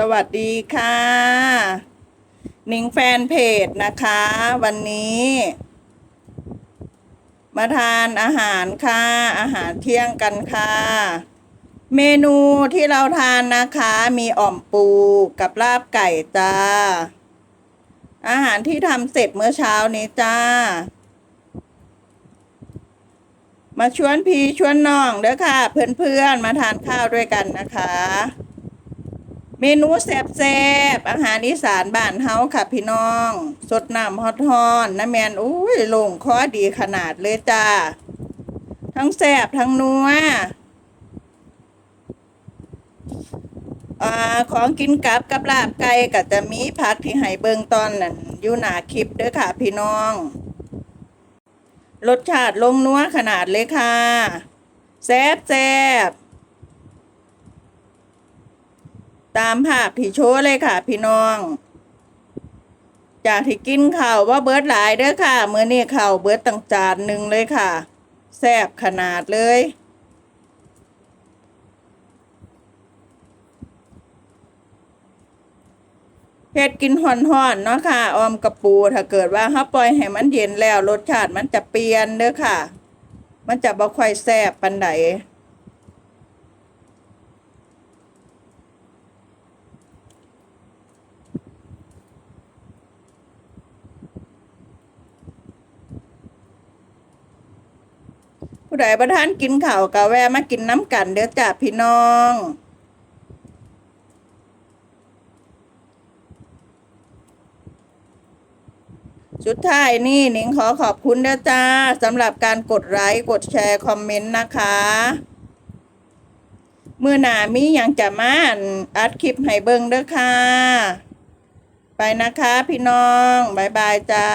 สวัสดีค่ะหนิงแฟนเพจนะคะ วันนี้ มาทานอาหารค่ะ อาหารเที่ยงกันค่ะ เมนูที่เราทานนะคะ มีอ่อมปูกับลาบไก่จ้า อาหารที่ทำเสร็จเมื่อเช้านี้จ้า มาชวนพี่ชวนน้องเด้อค่ะ เพื่อนๆมาทานข้าวด้วยกันนะคะ เมนูแซ่บๆอาหารอีสานบ้านเฮาค่ะพี่น้อง สดน้ำฮอตฮอนน้ำแมนอุ้ยลงคอดีขนาดเลยจ้า ทั้งแซ่บทั้งนัวอ่าของกินกับกับลาบไก่ก็จะมีผักที่ให้เบิงตอนนั้นอยู่หนาคลิปเด้อค่ะพี่น้อง รสชาติลงนัวขนาดเลยค่ะแซ่บแซ่บ ตามภาพที่โชว์เลยค่ะ พี่น้อง จากที่กินข่าวว่าเบิร์ดหลายเด้อค่ะเมื่อนี้ข่าวเบิร์ดตั้งจานหนึ่งเลยค่ะแซ่บขนาดเลยเฮ็ดกินห่อนๆเนาะค่ะ ออมกระปูถ้าเกิดว่าเฮาปล่อยให้มันเย็นแล้วรสชาติมันจะเปลี่ยนเด้อค่ะ มันจะบ่ค่อยแซ่บปานใด ผู้ใดบ่ทานกินข้าวก็แวะมากินน้ำกันเด้อจ้าพี่น้องสุดท้ายนี่หนิงขอขอบคุณนะจ้าสำหรับการกดไลค์กดแชร์คอมเมนต์นะคะ เมื่อหนามีอย่างจะมาอัดคลิปให้เบิ่งเด้อค่ะ ไปนะคะพี่น้อง บ๊ายบายจ้า